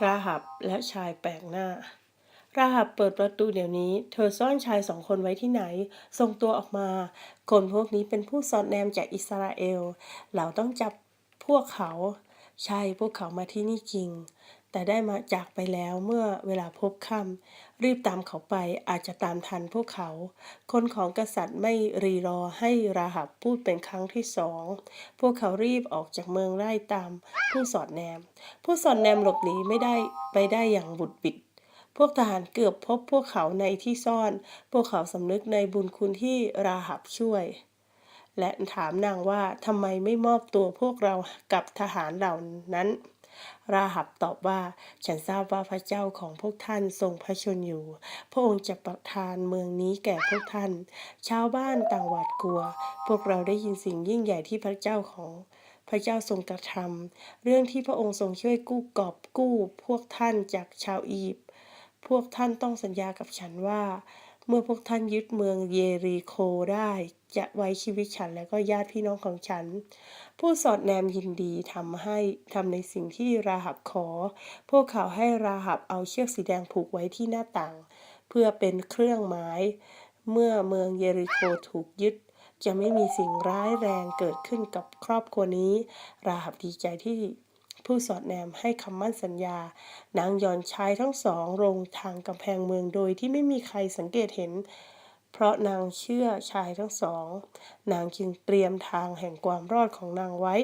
ราหับและชายแปลกหน้า ราหับเปิดประตูเดี๋ยวนี้ เธอซ่อนชายสองคนไว้ที่ไหน ส่งตัวออกมา คนพวกนี้เป็นผู้สอดแนมจากอิสราเอล เราต้องจับพวกเขา ใช่พวกเขามาที่นี่จริง แต่ได้มาจากไปแล้วเมื่อเวลาพบค่ำรีบตามเขาไปอาจจะตามทันพวกเขา คนของกษัตริย์ไม่รีรอให้ราหับพูดเป็นครั้งที่สอง พวกเขารีบออกจากเมืองไล่ตามผู้สอดแนม ผู้สอดแนมหลบหนีไม่ได้ไปได้อย่างบุดบิดพวกทหารเกือบพบพวกเขาในที่ซ่อน พวกเขาสำนึกในบุญคุณที่ราหับช่วย และถามนางว่าทำไมไม่มอบตัวพวกเรากับทหารเหล่านั้น ราหับตอบว่าฉันทราบว่าพระเจ้าของพวกท่านทรงพระชนอยู่ พระองค์จะประทานเมืองนี้แก่พวกท่าน ชาวบ้านต่างหวาดกลัว พวกเราได้ยินสิ่งยิ่งใหญ่ที่พระเจ้าของพระเจ้าทรงกระทำเรื่องที่พระองค์ทรงช่วยกู้กอบกู้ พวกท่านจากชาวอียิปต์พวกท่านต้องสัญญากับฉันว่า เมื่อพวกท่านยึดเมืองเยรีโคได้ จะไว้ชีวิตฉันและก็ญาติพี่น้องของฉัน ผู้สอดแนมยินดีทำให้ทำในสิ่งที่ราหับขอ พวกเขาให้ราหับเอาเชือกสีแดงผูกไว้ที่หน้าต่าง เพื่อเป็นเครื่องหมาย เมื่อเมืองเยริโคถูกยึด จะไม่มีสิ่งร้ายแรงเกิดขึ้นกับครอบครัวนี้ ราหับดีใจที่ ผู้สอดแนมให้คำมั่นสัญญา นางยอนชายทั้งสองลงทางกำแพงเมืองโดยที่ไม่มีใครสังเกตเห็น เพราะนางเชื่อชายทั้งสอง นางจึงเตรียมทางแห่งความรอดของนางไว้